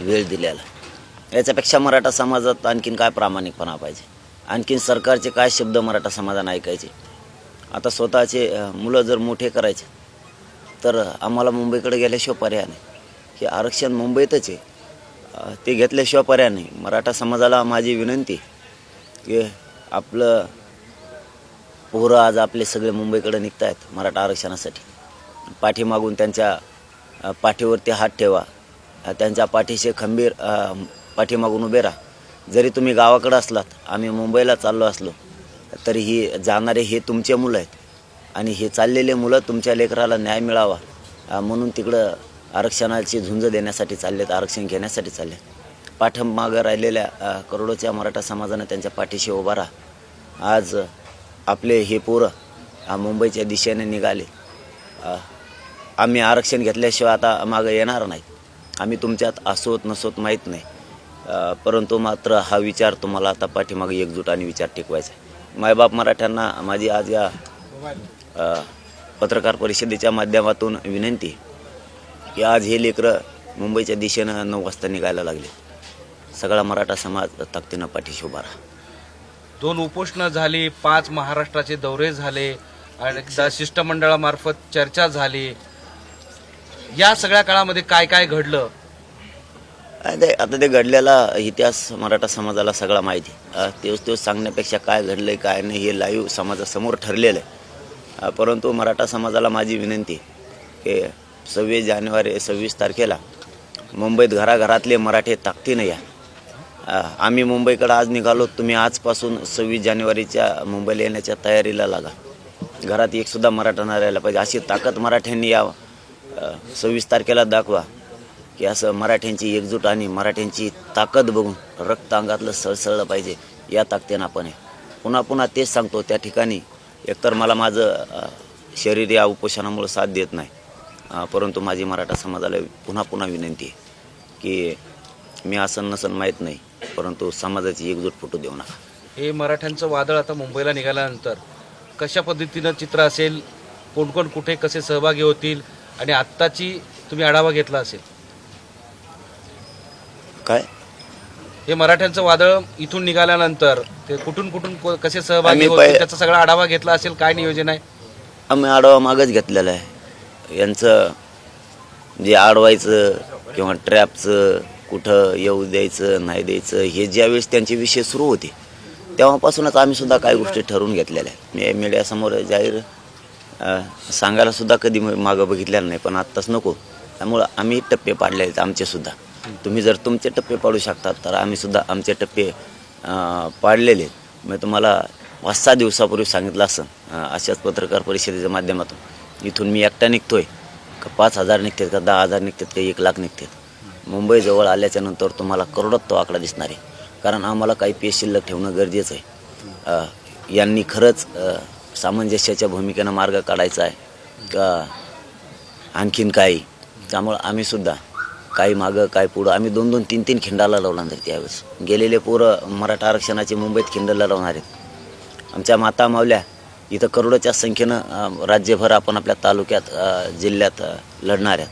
वेळ दिलेला. याच्यापेक्षा मराठा समाजात आणखीन काय प्रामाणिकपणा पाहिजे? आणखीन सरकारचे काय शब्द मराठा समाजाने ऐकायचे? आता स्वतःचे मुलं जर मोठे करायचे तर आम्हाला मुंबईकडे गेल्याशिवाय पर्याय नाही. हे आरक्षण मुंबईतच आहे. ते घेतल्याशिवाय पर्याय नाही. मराठा समाजाला माझी विनंती की आपलं पोरं आज आपले सगळे मुंबईकडे निघत आहेत मराठा आरक्षणासाठी. पाठीमागून त्यांच्या पाठीवरती हात ठेवा. त्यांच्या पाठीशी खंबीर पाठीमागून उभे राहा. जरी तुम्ही गावाकडं असलात आम्ही मुंबईला चाललो असलो तरी ही जाणारे हे तुमचे मुलं आहेत. आणि हे चाललेले मुलं तुमच्या लेकराला न्याय मिळावा म्हणून तिकडं आरक्षणाची झुंज देण्यासाठी चाललेत आरक्षण घेण्यासाठी चाललेत. पाठमागं राहिलेल्या करोडोच्या मराठा समाजानं त्यांच्या पाठीशी उभा राहा. आज आपले हे पोरं मुंबईच्या दिशेने निघाले. आम्ही आरक्षण घेतल्याशिवाय आता मागं येणार नाही आम्ही तुमच्यात असोत नसोत माहीत नाही. परंतु मात्र हा विचार तुम्हाला आता पाठीमागे एकजूट आणि विचार टिकवायचा आहे. मायबाप मराठ्यांना माझी आज या पत्रकार परिषदेच्या माध्यमातून विनंती की आज हे लेकरं मुंबईच्या दिशेनं नऊ वाजता निघायला लागले. सगळा मराठा समाज ताकदीनं पाठीशी उभा राहा. दोन उपोषणं झाली पाच महाराष्ट्राचे दौरे झाले आणि शिष्टमंडळामार्फत चर्चा झाली. या सगळ्या काळामध्ये काय काय घडलं? ते आता ते घडलेला इतिहास मराठा समाजाला सगळा माहिती. आहे. तेच तेच सांगण्यापेक्षा काय घडलंय काय नाही हे लाईव्ह समाजासमोर ठरलेलं आहे. परंतु मराठा समाजाला माझी विनंती की सव्वीस जानेवारी सव्वीस तारखेला मुंबईत घराघरातले मराठे ताकदीनं या. आम्ही मुंबईकडे आज निघालो तुम्ही आजपासून सव्वीस जानेवारीच्या मुंबईला येण्याच्या तयारीला लागा. घरात एकसुद्धा मराठा नाही राहिला पाहिजे. अशी ताकद मराठ्यांनी यावं. सव्वीस तारखेला दाखवा की असं मराठ्यांची एकजूट आणि मराठ्यांची ताकद बघून रक्त अंगातलं सळसळलं पाहिजे. या ताकदीनं आपण आहे पुन्हा पुन्हा तेच सांगतो त्या ठिकाणी एकतर मला माझं शरीर या उपोषणामुळं साथ देत नाही. परंतु माझी मराठा समाजाला पुन्हा पुन्हा विनंती आहे की मी असं नसन माहीत नाही परंतु समाजाची एकजूट फुटू देऊ नका. हे मराठ्यांचं वादळ आता मुंबईला निघाल्यानंतर कशा पद्धतीनं चित्र असेल? कोण कोण कुठे कसे सहभागी होतील? आणि आत्ताची तुम्ही आढावा घेतला असेल. काय? हे मराठ्यांचं वादळ इथून निघाल्यानंतर ते कुठून कुठून को- कसे सहभागी आम्ही पहि- त्याचा सगळा आढावा घेतला असेल काय नियोजन आहे? आम्ही आडवा मागच घेतलेला आहे. यांचं जे आडवायचं किंवा ट्रॅपचं कुठं येऊ द्यायचं नाही द्यायचं हे ज्यावेळेस त्यांचे विषय सुरू होते तेव्हापासूनच आम्ही सुद्धा काही गोष्टी ठरवून घेतलेल्या आहेत. मी मीडियासमोर जाहीर सांगायला सुद्धा कधी मागं बघितलेलं नाही पण आत्ताच नको. त्यामुळं आम्ही टप्पे पाडले आहेत आमचे सुद्धा. तुम्ही जर तुमचे टप्पे पाडू शकतात तर आम्ही सुद्धा आमचे टप्पे पाडलेले आहेत. मी तुम्हाला पाच सहा दिवसापूर्वी सांगितलं असं अशाच पत्रकार परिषदेच्या माध्यमातून. इथून मी एकटा निघतोय. का पाच हजार निघतात का दहा हजार निघतात का एक लाख निघतात? मुंबईजवळ आल्याच्यानंतर तुम्हाला करोडात तो आकडा दिसणार आहे. कारण आम्हाला काही पेश शिल्लक ठेवणं गरजेचं आहे. यांनी खरंच सामंजस्याच्या भूमिकेनं मार्ग काढायचा आहे का? आणखीन काही. त्यामुळं आम्ही सुद्धा काही मागं काय पुढं आम्ही दोन दोन तीन तीन खिंडाला लावणार आहेत त्यावेळेस गेलेले पोरं मराठा आरक्षणाचे मुंबईत खिंडाला लावणार आहेत. आमच्या माता मावल्या इथं करोडोच्या संख्येनं राज्यभर आपण आपल्या तालुक्यात जिल्ह्यात लढणार आहेत.